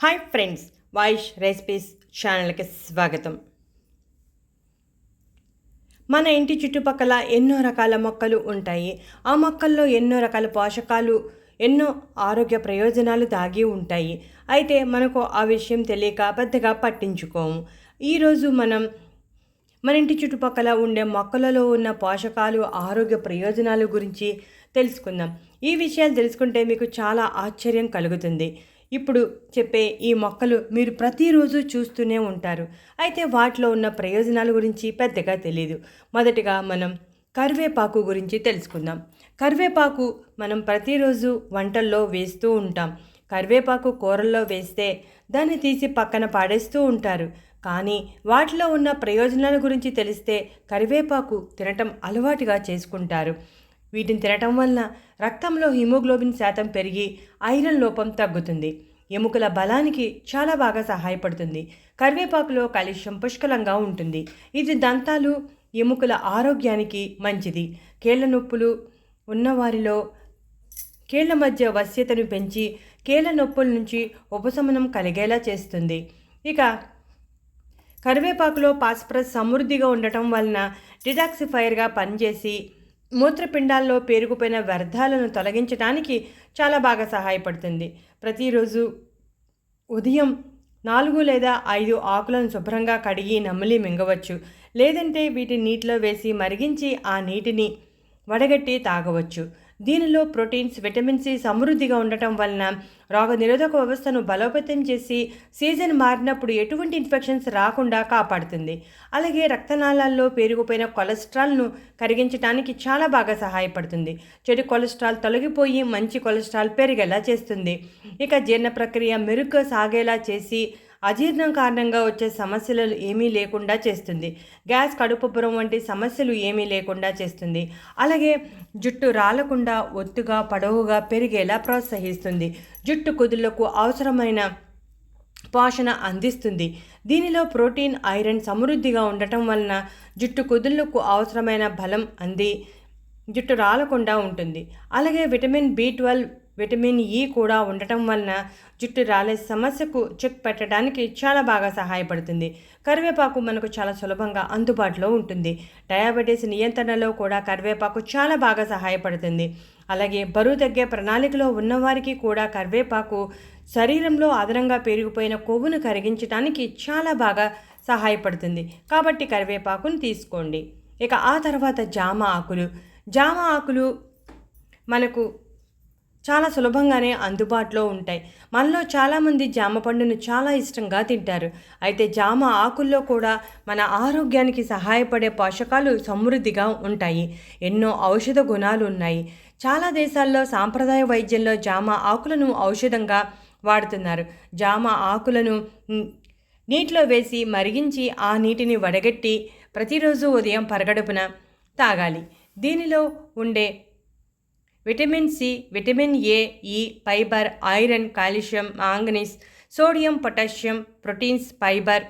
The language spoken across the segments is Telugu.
హాయ్ ఫ్రెండ్స్ వాయిష్ రెసిపీస్ ఛానల్కి స్వాగతం. మన ఇంటి చుట్టుపక్కల ఎన్నో రకాల మొక్కలు ఉంటాయి. ఆ మొక్కల్లో ఎన్నో రకాల పోషకాలు ఎన్నో ఆరోగ్య ప్రయోజనాలు దాగి ఉంటాయి. అయితే మనకు ఆ విషయం తెలియక పెద్దగా పట్టించుకోము. ఈరోజు మనం మన ఇంటి చుట్టుపక్కల ఉండే మొక్కలలో ఉన్న పోషకాలు ఆరోగ్య ప్రయోజనాల గురించి తెలుసుకుందాం. ఈ విషయాలు తెలుసుకుంటే మీకు చాలా ఆశ్చర్యం కలుగుతుంది. ఇప్పుడు చెప్పే ఈ మొక్కలు మీరు ప్రతిరోజు చూస్తూనే ఉంటారు. అయితే వాటిలో ఉన్న ప్రయోజనాల గురించి పెద్దగా తెలియదు మొదటిగా మనం కరివేపాకు గురించి తెలుసుకుందాం. కరివేపాకు మనం ప్రతిరోజు వంటల్లో వేస్తూ ఉంటాం. కరివేపాకు కూరల్లో వేస్తే దాన్ని తీసి పక్కన పాడేస్తూ ఉంటారు. కానీ వాటిలో ఉన్న ప్రయోజనాల గురించి తెలిస్తే కరివేపాకు తినటం అలవాటుగా చేసుకుంటారు. వీటిని తినటం వలన రక్తంలో హిమోగ్లోబిన్ శాతం పెరిగి ఐరన్ లోపం తగ్గుతుంది. ఎముకల బలానికి చాలా బాగా సహాయపడుతుంది. కరివేపాకులో కాలుష్యం పుష్కలంగా ఉంటుంది. ఇది దంతాలు ఎముకల ఆరోగ్యానికి మంచిది. కీళ్ళ నొప్పులు ఉన్నవారిలో కీళ్ళ మధ్య వశ్యతను పెంచి కీళ్ళ నొప్పుల నుంచి ఉపశమనం కలిగేలా చేస్తుంది. ఇక కరివేపాకులో పాస్పరస్ సమృద్ధిగా ఉండటం వలన డిటాక్సిఫైర్గా పనిచేసి మూత్రపిండాల్లో పేరుకుపోయిన వ్యర్థాలను తొలగించడానికి చాలా బాగా సహాయపడుతుంది. ప్రతిరోజు ఉదయం నాలుగు లేదా ఐదు ఆకులను శుభ్రంగా కడిగి నమిలి మింగవచ్చు. లేదంటే వీటిని నీటిలో వేసి మరిగించి ఆ నీటిని వడగట్టి తాగవచ్చు. దీనిలో ప్రోటీన్స్ విటమిన్ సి సమృద్ధిగా ఉండటం వలన రోగ నిరోధక వ్యవస్థను బలోపేతం చేసి సీజన్ మారినప్పుడు ఎటువంటి ఇన్ఫెక్షన్స్ రాకుండా కాపాడుతుంది. అలాగే రక్తనాళాల్లో పేరుకుపోయిన కొలెస్ట్రాల్ను కరిగించడానికి చాలా బాగా సహాయపడుతుంది. చెడు కొలెస్ట్రాల్ తొలగిపోయి మంచి కొలెస్ట్రాల్ పెరిగేలా చేస్తుంది. ఇక జీర్ణ ప్రక్రియ మెరుగ్గా సాగేలా చేసి అజీర్ణం కారణంగా వచ్చే సమస్యలు ఏమీ లేకుండా చేస్తుంది. గ్యాస్ కడుపుపురం వంటి సమస్యలు ఏమీ లేకుండా చేస్తుంది. అలాగే జుట్టు రాలకుండా ఒత్తుగా పొడవుగా పెరిగేలా ప్రోత్సహిస్తుంది. జుట్టు కుదులకు అవసరమైన పోషణ అందిస్తుంది. దీనిలో ప్రోటీన్ ఐరన్ సమృద్ధిగా ఉండటం వలన జుట్టు కుదుళ్ళకు అవసరమైన బలం అంది జుట్టు రాలకుండా ఉంటుంది. అలాగే విటమిన్ బి ట్వెల్వ్ విటమిన్ ఈ కూడా ఉండటం వలన జుట్టు రాలే సమస్యకు చెక్ పెట్టడానికి చాలా బాగా సహాయపడుతుంది. కరివేపాకు మనకు చాలా సులభంగా అందుబాటులో ఉంటుంది. డయాబెటీస్ నియంత్రణలో కూడా కరివేపాకు చాలా బాగా సహాయపడుతుంది. అలాగే బరువు తగ్గే ప్రణాళికలో ఉన్నవారికి కూడా కరివేపాకు శరీరంలో అదనంగా పెరిగిపోయిన కొవ్వును కరిగించడానికి చాలా బాగా సహాయపడుతుంది. కాబట్టి కరివేపాకును తీసుకోండి. ఇక ఆ తర్వాత జామ ఆకులు. జామ ఆకులు మనకు చాలా సులభంగానే అందుబాటులో ఉంటాయి. మనలో చాలామంది జామ పండును చాలా ఇష్టంగా తింటారు. అయితే జామ ఆకుల్లో కూడా మన ఆరోగ్యానికి సహాయపడే పోషకాలు సమృద్ధిగా ఉంటాయి. ఎన్నో ఔషధ గుణాలు ఉన్నాయి. చాలా దేశాల్లో సాంప్రదాయ వైద్యంలో జామ ఆకులను ఔషధంగా వాడుతున్నారు. జామ ఆకులను నీటిలో వేసి మరిగించి ఆ నీటిని వడగట్టి ప్రతిరోజు ఉదయం పరగడుపున తాగాలి. దీనిలో ఉండే vitamin C vitamin A E fibre iron calcium manganese sodium potassium proteins fibre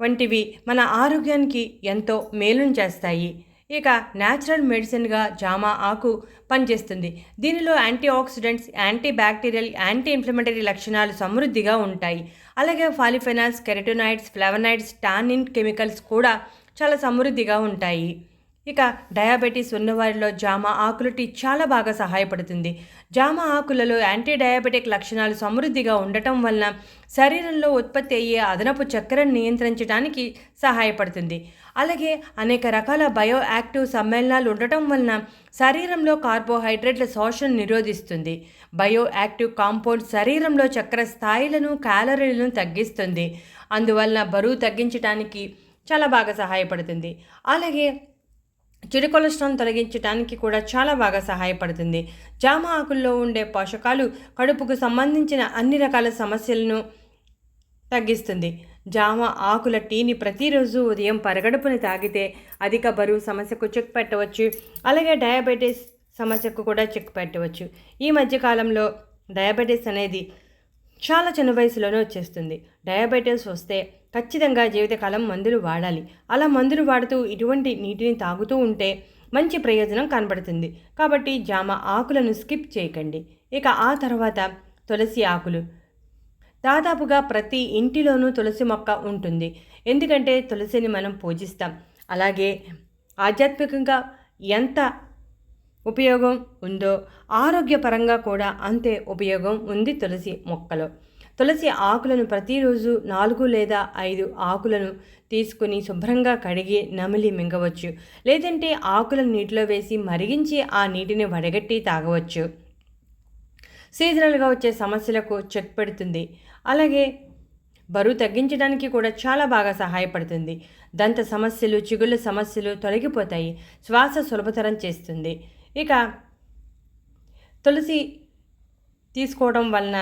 వంటివి మన ఆరోగ్యానికి ఎంతో మేలును చేస్తాయి. ఇక న్యాచురల్ మెడిసిన్గా జామా ఆకు పనిచేస్తుంది. దీనిలో anti oxidants anti bacterial anti inflammatory లక్షణాలు సమృద్ధిగా ఉంటాయి. అలాగే polyphenols carotenoids flavonoids tannin chemicals కూడా చాలా సమృద్ధిగా ఉంటాయి. ఇక డయాబెటీస్ ఉన్నవారిలో జామ ఆకులు టీ చాలా బాగా సహాయపడుతుంది. జామ ఆకులలో యాంటీ డయాబెటిక్ లక్షణాలు సమృద్ధిగా ఉండటం వలన శరీరంలో ఉత్పత్తి అయ్యే అదనపు చక్కెరను నియంత్రించడానికి సహాయపడుతుంది. అలాగే అనేక రకాల బయో యాక్టివ్ సమ్మేళనాలు ఉండటం వలన శరీరంలో కార్బోహైడ్రేట్ల శోషణ నిరోధిస్తుంది. బయో యాక్టివ్ కాంపౌండ్ శరీరంలో చక్కెర స్థాయిలను క్యాలరీలను తగ్గిస్తుంది. అందువలన బరువు తగ్గించడానికి చాలా బాగా సహాయపడుతుంది. అలాగే చెడు కొలెస్ట్రాల్ తొలగించడానికి కూడా చాలా బాగా సహాయపడుతుంది. జామ ఆకుల్లో ఉండే పోషకాలు కడుపుకు సంబంధించిన అన్ని రకాల సమస్యలను తగ్గిస్తుంది. జామ ఆకుల టీని ప్రతిరోజు ఉదయం పరగడుపుని తాగితే అధిక బరువు సమస్యకు చెక్ పెట్టవచ్చు. అలాగే డయాబెటీస్ సమస్యకు కూడా చెక్ పెట్టవచ్చు. ఈ మధ్యకాలంలో డయాబెటీస్ అనేది చాలా చిన్న వయసులోనే వచ్చేస్తుంది. డయాబెటీస్ వస్తే ఖచ్చితంగా జీవితకాలం మందులు వాడాలి. అలా మందులు వాడుతూ ఇటువంటి నీటిని తాగుతూ ఉంటే మంచి ప్రయోజనం కనబడుతుంది. కాబట్టి జామ ఆకులను స్కిప్ చేయకండి. ఇక ఆ తర్వాత తులసి ఆకులు. దాదాపుగా ప్రతి ఇంటిలోనూ తులసి మొక్క ఉంటుంది. ఎందుకంటే తులసిని మనం పూజిస్తాం. అలాగే ఆధ్యాత్మికంగా ఎంత ఉపయోగం ఉందో ఆరోగ్యపరంగా కూడా అంతే ఉపయోగం ఉంది తులసి మొక్కలో. తులసి ఆకులను ప్రతిరోజు నాలుగు లేదా ఐదు ఆకులను తీసుకుని శుభ్రంగా కడిగి నమిలి మింగవచ్చు. లేదంటే ఆకులను నీటిలో వేసి మరిగించి ఆ నీటిని వడగట్టి తాగవచ్చు. సీజనల్గా వచ్చే సమస్యలకు చెక్ పెడుతుంది. అలాగే బరువు తగ్గించడానికి కూడా చాలా బాగా సహాయపడుతుంది. దంత సమస్యలు చిగుళ్ళ సమస్యలు తొలగిపోతాయి. శ్వాస సులభతరం చేస్తుంది. ఇక తులసి తీసుకోవడం వలన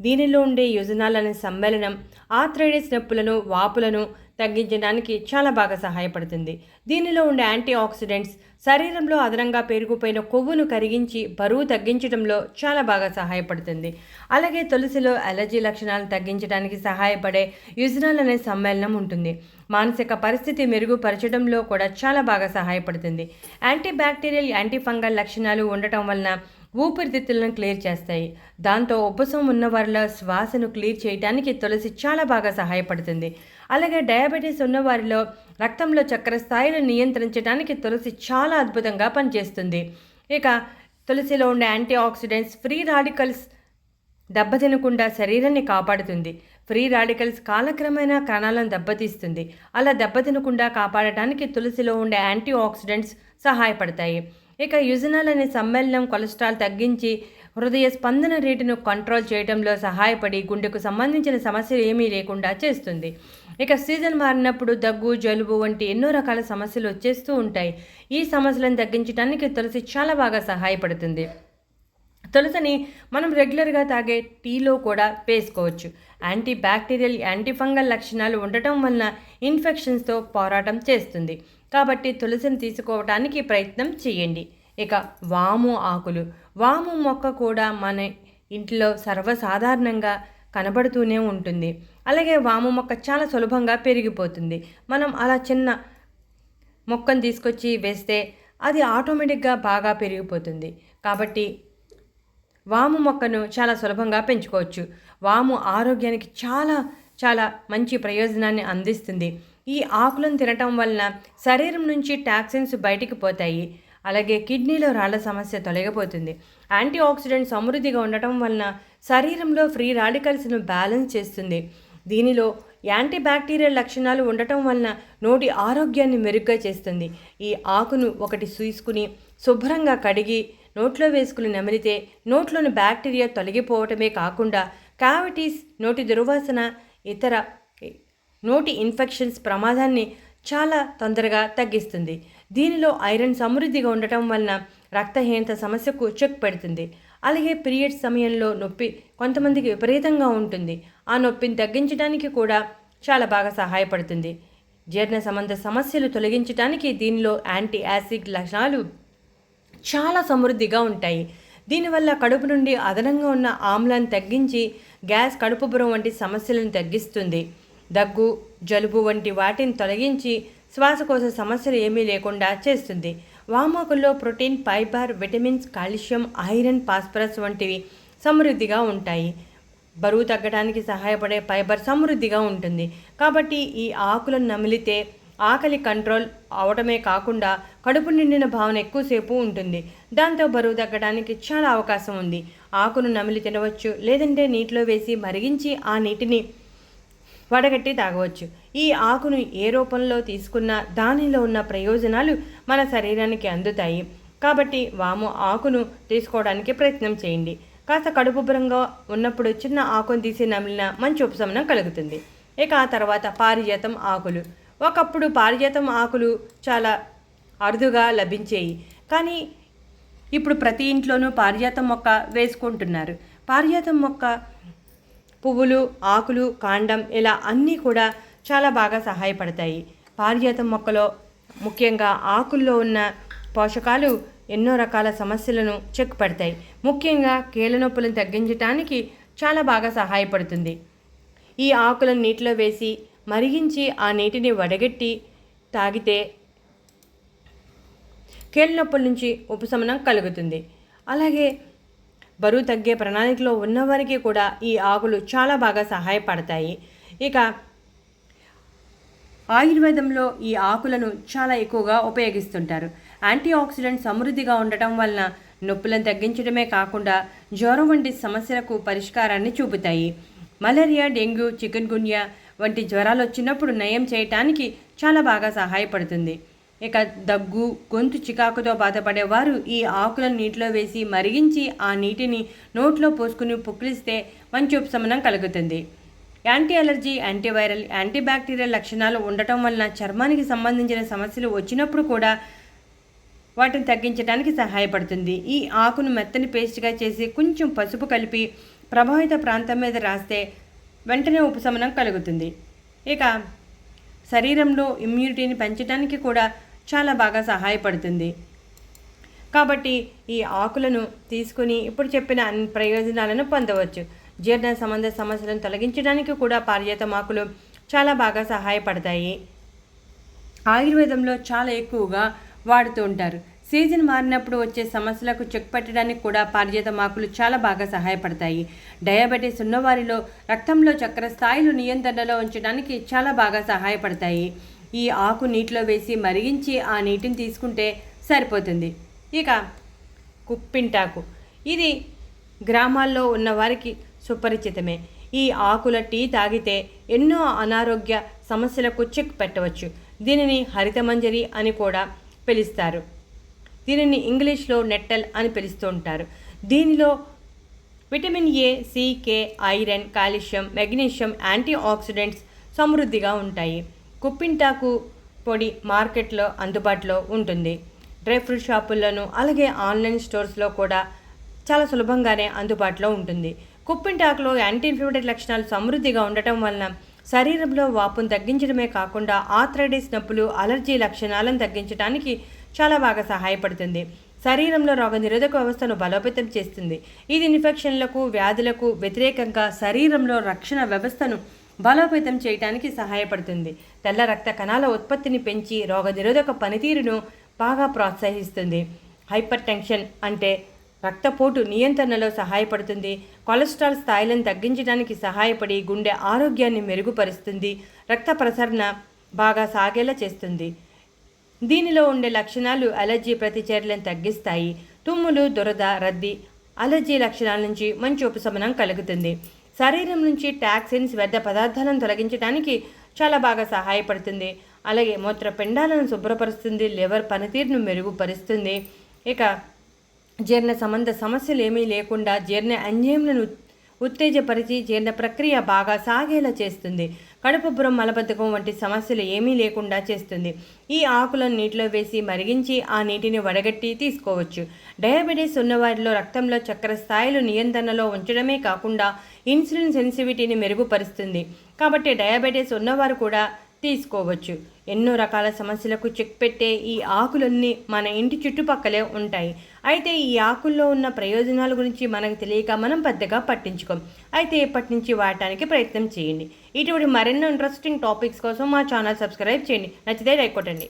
దీనిలో ఉండే యోజనాలనే సమ్మేళనం ఆథ్రైడిస్ నొప్పులను వాపులను తగ్గించడానికి చాలా బాగా సహాయపడుతుంది. దీనిలో ఉండే యాంటీ ఆక్సిడెంట్స్ శరీరంలో అదనంగా పెరిగిపోయిన కొవ్వును కరిగించి బరువు తగ్గించడంలో చాలా బాగా సహాయపడుతుంది. అలాగే తులసిలో అలర్జీ లక్షణాలను తగ్గించడానికి సహాయపడే యుజనాల్ అనే సమ్మేళనం ఉంటుంది. మానసిక పరిస్థితి మెరుగుపరచడంలో కూడా చాలా బాగా సహాయపడుతుంది. యాంటీ బ్యాక్టీరియల్ యాంటీ ఫంగల్ లక్షణాలు ఉండటం వలన ఊపిరితిత్తులను క్లియర్ చేస్తాయి. దాంతో ఉపశం ఉన్న వారిలో శ్వాసను క్లియర్ చేయడానికి తులసి చాలా బాగా సహాయపడుతుంది. అలాగే డయాబెటీస్ ఉన్న వారిలో రక్తంలో చక్కెర స్థాయిని నియంత్రించడానికి తులసి చాలా అద్భుతంగా పనిచేస్తుంది. ఇక తులసిలో ఉండే యాంటీ ఆక్సిడెంట్స్ ఫ్రీ రాడికల్స్ దెబ్బతినకుండా శరీరాన్ని కాపాడుతుంది. ఫ్రీ రాడికల్స్ కాలక్రమేణా కణాలను దెబ్బతీస్తుంది. అలా దెబ్బతినకుండా కాపాడటానికి తులసిలో ఉండే యాంటీ ఆక్సిడెంట్స్ సహాయపడతాయి. ఇక యుజనాల్ అనే సమ్మేళనం కొలెస్ట్రాల్ తగ్గించి హృదయ స్పందన రేటును కంట్రోల్ చేయడంలో సహాయపడి గుండెకు సంబంధించిన సమస్యలు ఏమీ లేకుండా చేస్తుంది. ఇక సీజన్ మారినప్పుడు దగ్గు జలుబు వంటి ఎన్నో రకాల సమస్యలు వచ్చేస్తూ ఉంటాయి. ఈ సమస్యలను తగ్గించడానికి తులసి చాలా బాగా సహాయపడుతుంది. తులసిని మనం రెగ్యులర్గా తాగే టీలో కూడా వేసుకోవచ్చు. యాంటీ బ్యాక్టీరియల్ యాంటీ ఫంగల్ లక్షణాలు ఉండటం వలన ఇన్ఫెక్షన్స్తో పోరాటం చేస్తుంది. కాబట్టి తులసిని తీసుకోవడానికి ప్రయత్నం చేయండి. ఇక వాము ఆకులు. వాము మొక్క కూడా మన ఇంట్లో సర్వసాధారణంగా కనబడుతూనే ఉంటుంది. అలాగే వాము మొక్క చాలా సులభంగా పెరిగిపోతుంది. మనం అలా చిన్న మొక్కను తీసుకొచ్చి వేస్తే అది ఆటోమేటిక్గా బాగా పెరిగిపోతుంది. కాబట్టి వాము మొక్కను చాలా సులభంగా పెంచుకోవచ్చు. వాము ఆరోగ్యానికి చాలా చాలా మంచి ప్రయోజనాన్ని అందిస్తుంది. ఈ ఆకులను తినటం వలన శరీరం నుంచి టాక్సిన్స్ బయటికి పోతాయి. అలాగే కిడ్నీలో రాళ్ళ సమస్య తొలగిపోతుంది. యాంటీ ఆక్సిడెంట్ సమృద్ధిగా ఉండటం వలన శరీరంలో ఫ్రీ రాడికల్స్ను బ్యాలెన్స్ చేస్తుంది. దీనిలో యాంటీ బ్యాక్టీరియల్ లక్షణాలు ఉండటం వలన నోటి ఆరోగ్యాన్ని మెరుగ్గా చేస్తుంది. ఈ ఆకును ఒకటి సూసుకుని శుభ్రంగా కడిగి నోట్లో వేసుకుని నమిలితే నోట్లోని బ్యాక్టీరియా తొలగిపోవటమే కాకుండా క్యావిటీస్ నోటి దుర్వాసన ఇతర నోటి ఇన్ఫెక్షన్స్ ప్రమాదాన్ని చాలా తొందరగా తగ్గిస్తుంది. దీనిలో ఐరన్ సమృద్ధిగా ఉండటం వలన రక్తహీనత సమస్యకు చెక్ పెడుతుంది. అలాగే పీరియడ్స్ సమయంలో నొప్పి కొంతమందికి విపరీతంగా ఉంటుంది. ఆ నొప్పిని తగ్గించడానికి కూడా చాలా బాగా సహాయపడుతుంది. జీర్ణ సంబంధ సమస్యలు తొలగించడానికి దీనిలో యాంటీ యాసిడ్ లక్షణాలు చాలా సమృద్ధిగా ఉంటాయి. దీనివల్ల కడుపు నుండి అదనంగా ఉన్న ఆమ్లాన్ని తగ్గించి గ్యాస్ కడుపుబురం వంటి సమస్యలను తగ్గిస్తుంది. దగ్గు జలుబు వంటి వాటిని తొలగించి శ్వాసకోశ సమస్యలు ఏమీ లేకుండా చేస్తుంది. వామాకుల్లో protein fibre vitamins calcium iron phosphorus వంటివి సమృద్ధిగా ఉంటాయి. బరువు తగ్గడానికి సహాయపడే ఫైబర్ సమృద్ధిగా ఉంటుంది. కాబట్టి ఈ ఆకులను నమిలితే ఆకలి కంట్రోల్ అవడమే కాకుండా కడుపు నిండిన భావన ఎక్కువసేపు ఉంటుంది. దాంతో బరువు తగ్గడానికి చాలా అవకాశం ఉంది. ఆకును నమిలి తినవచ్చు లేదంటే నీటిలో వేసి మరిగించి ఆ నీటిని వడగట్టి తాగవచ్చు. ఈ ఆకును ఏ రూపంలో తీసుకున్నా దానిలో ఉన్న ప్రయోజనాలు మన శరీరానికి అందుతాయి. కాబట్టి వాము ఆకును తీసుకోవడానికి ప్రయత్నం చేయండి. కాస్త కడుపుబరంగా ఉన్నప్పుడు చిన్న ఆకును తీసి నమిలిన మంచి ఉపశమనం కలుగుతుంది. ఇక ఆ తర్వాత పారిజాతం ఆకులు. ఒకప్పుడు పారిజాతం ఆకులు చాలా అరుదుగా లభించేవి కానీ ఇప్పుడు ప్రతి ఇంట్లోనూ పారిజాతం మొక్క వేసుకుంటున్నారు. పారిజాతం మొక్క పువ్వులు ఆకులు కాండం ఇలా అన్నీ కూడా చాలా బాగా సహాయపడతాయి. పారిజాతం మొక్కలో ముఖ్యంగా ఆకుల్లో ఉన్న పోషకాలు ఎన్నో రకాల సమస్యలను చెక్ పడతాయి. ముఖ్యంగా కీళ్ళనొప్పులను తగ్గించడానికి చాలా బాగా సహాయపడుతుంది. ఈ ఆకులను నీటిలో వేసి మరిగించి ఆ నీటిని వడగట్టి తాగితే కీళ్ళనొప్పుల నుంచి ఉపశమనం కలుగుతుంది. అలాగే బరువు తగ్గే ప్రణాళికలో ఉన్నవారికి కూడా ఈ ఆకులు చాలా బాగా సహాయపడతాయి. ఇక ఆయుర్వేదంలో ఈ ఆకులను చాలా ఎక్కువగా ఉపయోగిస్తుంటారు. యాంటీ ఆక్సిడెంట్ సమృద్ధిగా ఉండటం వలన నొప్పులను తగ్గించడమే కాకుండా జ్వరం వంటి సమస్యలకు పరిష్కారాన్ని చూపుతాయి. మలేరియా డెంగ్యూ చికెన్ గున్యా వంటి జ్వరాలు వచ్చినప్పుడు నయం చేయటానికి చాలా బాగా సహాయపడుతుంది. ఇక దగ్గు గొంతు చికాకుతో బాధపడేవారు ఈ ఆకులను నీటిలో వేసి మరిగించి ఆ నీటిని నోట్లో పోసుకుని పుక్కిలిస్తే మంచి ఉపశమనం కలుగుతుంది. యాంటీ అలర్జీ యాంటీవైరల్ యాంటీబ్యాక్టీరియల్ లక్షణాలు ఉండటం వలన చర్మానికి సంబంధించిన సమస్యలు వచ్చినప్పుడు కూడా వాటిని తగ్గించడానికి సహాయపడుతుంది. ఈ ఆకును మెత్తని పేస్ట్గా చేసి కొంచెం పసుపు కలిపి ప్రభావిత ప్రాంతం మీద రాస్తే వెంటనే ఉపశమనం కలుగుతుంది. ఇక శరీరంలో ఇమ్యూనిటీని పెంచడానికి కూడా చాలా బాగా సహాయపడుతుంది. కాబట్టి ఈ ఆకులను తీసుకుని ఇప్పుడు చెప్పిన అన్ని ప్రయోజనాలను పొందవచ్చు. జీర్ణ సంబంధ సమస్యలను తొలగించడానికి కూడా పారిజాతమాకులు చాలా బాగా సహాయపడతాయి. ఆయుర్వేదంలో చాలా ఎక్కువగా వాడుతూ ఉంటారు. సీజన్ మారినప్పుడు వచ్చే సమస్యలకు చెక్ పెట్టడానికి కూడా పారిజాతమాకులు చాలా బాగా సహాయపడతాయి. డయాబెటీస్ ఉన్నవారిలో రక్తంలో చక్కెర స్థాయిలు నియంత్రణలో ఉంచడానికి చాలా బాగా సహాయపడతాయి. ఈ ఆకు నీటిలో వేసి మరిగించి ఆ నీటిని తీసుకుంటే సరిపోతుంది. ఇక కుప్పింటాకు. ఇది గ్రామాల్లో ఉన్న వారికి సుపరిచితమే. ఈ ఆకుల టీ తాగితే ఎన్నో అనారోగ్య సమస్యలకు చెక్ పెట్టవచ్చు. దీనిని హరితమంజరి అని కూడా పిలుస్తారు. దీనిని ఇంగ్లీష్లో నెట్టల్ అని పిలుస్తూ ఉంటారు. దీనిలో vitamin A C K iron calcium magnesium antioxidants సమృద్ధిగా ఉంటాయి. కుప్పింటాకు పొడి మార్కెట్లో అందుబాటులో ఉంటుంది. డ్రై ఫ్రూట్ షాపుల్లోనూ అలాగే ఆన్లైన్ స్టోర్స్లో కూడా చాలా సులభంగానే అందుబాటులో ఉంటుంది. కుప్పింటాకులో యాంటీ ఇన్ఫ్లమేటరీ లక్షణాలు సమృద్ధిగా ఉండటం వలన శరీరంలో వాపును తగ్గించడమే కాకుండా ఆథరైటిస్ నొప్పులు అలర్జీ లక్షణాలను తగ్గించడానికి చాలా బాగా సహాయపడుతుంది. శరీరంలో రోగనిరోధక వ్యవస్థను బలోపేతం చేస్తుంది. ఇది ఇన్ఫెక్షన్లకు వ్యాధులకు వ్యతిరేకంగా శరీరంలో రక్షణ వ్యవస్థను బలోపేతం చేయడానికి సహాయపడుతుంది. తెల్ల రక్త కణాల ఉత్పత్తిని పెంచి రోగనిరోధక పనితీరును బాగా ప్రోత్సహిస్తుంది. హైపర్ టెన్షన్ అంటే రక్తపోటు నియంత్రణలో సహాయపడుతుంది. కొలెస్ట్రాల్ స్థాయిలను తగ్గించడానికి సహాయపడి గుండె ఆరోగ్యాన్ని మెరుగుపరుస్తుంది. రక్త ప్రసరణ బాగా సాగేలా చేస్తుంది. దీనిలో ఉండే లక్షణాలు అలర్జీ ప్రతిచర్యలను తగ్గిస్తాయి. తుమ్ములు దురద రద్దీ అలర్జీ లక్షణాల నుంచి మంచి ఉపశమనం కలుగుతుంది. శరీరం నుంచి టాక్సిన్స్ వ్యర్థ పదార్థాలను తొలగించడానికి చాలా బాగా సహాయపడుతుంది. అలాగే మూత్రపిండాలను శుభ్రపరుస్తుంది లివర్ పనితీరును మెరుగుపరుస్తుంది. ఇక జీర్ణ సంబంధ సమస్యలు ఏమీ లేకుండా జీర్ణ ఎంజైమ్లను ఉత్తేజపరిచి జీర్ణ ప్రక్రియ బాగా సాగేలా చేస్తుంది. కడుపుబ్బరం మలబద్ధకం వంటి సమస్యలు ఏమీ లేకుండా చేస్తుంది. ఈ ఆకులను నీటిలో వేసి మరిగించి ఆ నీటిని వడగట్టి తీసుకోవచ్చు. డయాబెటీస్ ఉన్నవారిలో రక్తంలో చక్కెర స్థాయిలు నియంత్రణలో ఉంచడమే కాకుండా ఇన్సులిన్ సెన్సిటివిటీని మెరుగుపరుస్తుంది. కాబట్టి డయాబెటీస్ ఉన్నవారు కూడా తీసుకోవచ్చు. ఎన్నో రకాల సమస్యలకు చెక్ పెట్టే ఈ ఆకులన్నీ మన ఇంటి చుట్టుపక్కలే ఉంటాయి. అయితే ఈ ఆకుల్లో ఉన్న ప్రయోజనాల గురించి మనకు తెలియక మనం పెద్దగా పట్టించుకోం. అయితే ఇప్పటి నుంచి వాడటానికి ప్రయత్నం చేయండి. ఇటువంటి మరెన్నో ఇంట్రెస్టింగ్ టాపిక్స్ కోసం మా ఛానల్ సబ్స్క్రైబ్ చేయండి. నచ్చితే లైక్ కొట్టండి.